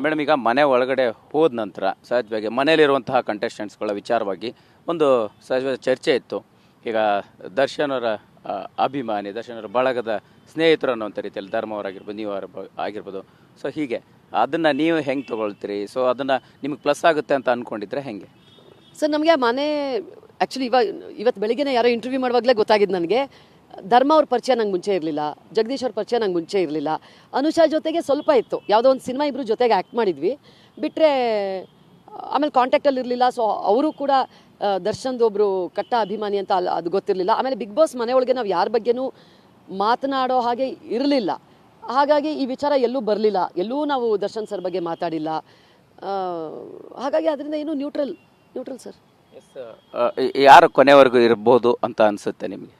Madam, ಈಗ ಮನೆ ಒಳಗಡೆ ಹೋದ ನಂತರ ಸಹಜವಾಗಿ ಮನೆಯಲ್ಲಿರುವಂತಹ ಕಂಟೆಸ್ಟೆಂಟ್ಸ್ಗಳ ವಿಚಾರವಾಗಿ ಒಂದು ಸಹಜವಾದ ಚರ್ಚೆ ಇತ್ತು. ಈಗ ದರ್ಶನರ ಅಭಿಮಾನಿ ದರ್ಶನರ ಬಳಗದ ಸ್ನೇಹಿತರು ಅನ್ನೋಂಥ ರೀತಿಯಲ್ಲಿ ಧರ್ಮವರಾಗಿರ್ಬೋದು ನೀವು ಆಗಿರ್ಬ- ಆಗಿರ್ಬೋದು. ಸೊ ಹೀಗೆ, ಅದನ್ನು ನೀವು ಹೆಂಗೆ ತೊಗೊಳ್ತೀರಿ? ಸೊ ಅದನ್ನು ನಿಮಗೆ ಪ್ಲಸ್ ಆಗುತ್ತೆ ಅಂತ ಅಂದ್ಕೊಂಡಿದ್ರೆ ಹೆಂಗೆ? ಸರ್ ನಮಗೆ ಮನೆ ಆ್ಯಕ್ಚುಲಿ ಇವಾಗ ಇವತ್ತು ಬೆಳಿಗ್ಗೆನೇ ಯಾರೋ ಇಂಟರ್ವ್ಯೂ ಮಾಡುವಾಗಲೇ ಗೊತ್ತಾಗಿದ್ದು ನನಗೆ. ಧರ್ಮ ಅವ್ರ ಪರಿಚಯ ನಂಗೆ ಮುಂಚೆ ಇರಲಿಲ್ಲ, ಜಗದೀಶ್ ಅವ್ರ ಪರಿಚಯ ನಂಗೆ ಮುಂಚೆ ಇರಲಿಲ್ಲ. ಅನುಷಾ ಜೊತೆಗೆ ಸ್ವಲ್ಪ ಇತ್ತು. ಯಾವುದೋ ಒಂದು ಸಿನಿಮಾ ಇಬ್ಬರು ಜೊತೆಗೆ ಆ್ಯಕ್ಟ್ ಮಾಡಿದ್ವಿ. ಬಿಟ್ಟರೆ ಆಮೇಲೆ ಕಾಂಟ್ಯಾಕ್ಟಲ್ಲಿ ಇರಲಿಲ್ಲ ಸೊ ಅವರು ಕೂಡ ಒಬ್ಬರು ಕಟ್ಟ ಅಭಿಮಾನಿ ಅಂತ ಅಲ್ಲಿ ಅದು ಗೊತ್ತಿರಲಿಲ್ಲ. ಆಮೇಲೆ ಬಿಗ್ ಬಾಸ್ ಮನೆಯೊಳಗೆ ನಾವು ಯಾರ ಬಗ್ಗೆನೂ ಮಾತನಾಡೋ ಹಾಗೆ ಇರಲಿಲ್ಲ. ಹಾಗಾಗಿ ಈ ವಿಚಾರ ಎಲ್ಲೂ ಬರಲಿಲ್ಲ. ಎಲ್ಲೂ ನಾವು ದರ್ಶನ್ ಸರ್ ಬಗ್ಗೆ ಮಾತಾಡಿಲ್ಲ. ಹಾಗಾಗಿ ಅದರಿಂದ ಏನು ನ್ಯೂಟ್ರಲ್ ನ್ಯೂಟ್ರಲ್ ಸರ್. ಯಾರು ಕೊನೆವರೆಗೂ ಇರ್ಬೋದು ಅಂತ ಅನಿಸುತ್ತೆ ನಿಮಗೆ?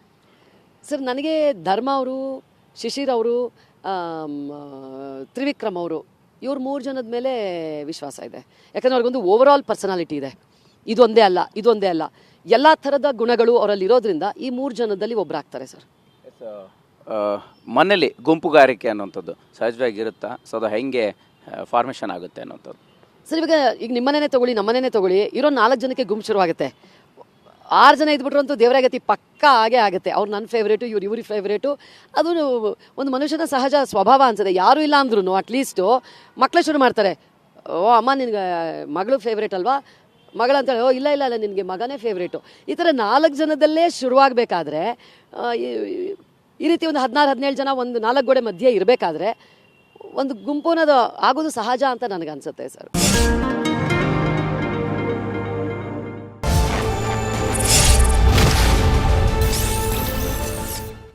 ಸರ್ ನನಗೆ ಧರ್ಮ ಅವರು ಶಿಶಿರ್ ಅವರು ತ್ರಿವಿಕ್ರಮ್ ಅವರು ಇವ್ರು ಮೂರು ಜನದ ಮೇಲೆ ವಿಶ್ವಾಸ ಇದೆ. ಯಾಕಂದರೆ ಅವ್ರಿಗೊಂದು ಓವರ್ ಆಲ್ ಪರ್ಸನಾಲಿಟಿ ಇದೆ ಇದೊಂದೇ ಅಲ್ಲ ಇದೊಂದೇ ಅಲ್ಲ. ಎಲ್ಲ ಥರದ ಗುಣಗಳು ಅವರಲ್ಲಿ ಇರೋದ್ರಿಂದ ಈ ಮೂರು ಜನದಲ್ಲಿ ಒಬ್ಬರಾಗ್ತಾರೆ ಸರ್. ಮನೇಲಿ ಗುಂಪುಗಾರಿಕೆ ಅನ್ನೋಂಥದ್ದು ಸಹಜವಾಗಿ ಇರುತ್ತಾ? ಸೊ ಅದು ಹೆಂಗೆ ಫಾರ್ಮೇಷನ್ ಆಗುತ್ತೆ ಅನ್ನೋಂಥದ್ದು ಸರ್ ಇವಾಗ ಈಗ ನಿಮ್ಮನೇನೆ ತಗೊಳ್ಳಿ ನಮ್ಮನೇನೆ ತಗೊಳ್ಳಿ ಇರೋ ನಾಲ್ಕು ಜನಕ್ಕೆ ಗುಂಪು ಶುರುವಾಗುತ್ತೆ. ಆರು ಜನ ಇದ್ಬಿಟ್ರು ಅಂತೂ ದೇವರಾಗತಿ ಪಕ್ಕ ಹಾಗೆ ಆಗುತ್ತೆ. ಅವ್ರು ನನ್ನ ಫೇವ್ರೇಟು ಇವ್ರು ಇವ್ರಿ ಫೇವ್ರೇಟು ಅದು ಒಂದು ಮನುಷ್ಯನ ಸಹಜ ಸ್ವಭಾವ ಅನ್ಸುತ್ತೆ. ಯಾರೂ ಇಲ್ಲ ಅಂದ್ರೂ ಅಟ್ಲೀಸ್ಟು ಮಕ್ಕಳು ಶುರು ಮಾಡ್ತಾರೆ. ಓ, ಅಮ್ಮ, ನಿನಗೆ ಮಗಳು ಫೇವ್ರೇಟ್ ಅಲ್ವಾ? ಮಗಳಂತೇಳಿ ಓ, ಇಲ್ಲ ಇಲ್ಲ ಇಲ್ಲ, ನಿನಗೆ ಮಗನೇ ಫೇವ್ರೇಟು ಈ ಥರ ನಾಲ್ಕು ಜನದಲ್ಲೇ ಶುರುವಾಗಬೇಕಾದ್ರೆ ಈ ರೀತಿ ಒಂದು ಹದಿನಾರು, ಹದಿನೇಳು ಜನ ಒಂದು ನಾಲ್ಕು ಗೋಡೆ ಮಧ್ಯೆ ಇರಬೇಕಾದ್ರೆ, ಒಂದು ಗುಂಪು ಅನ್ನೋದು ಆಗೋದು ಸಹಜ ಅಂತ ನನಗನ್ಸುತ್ತೆ ಸರ್.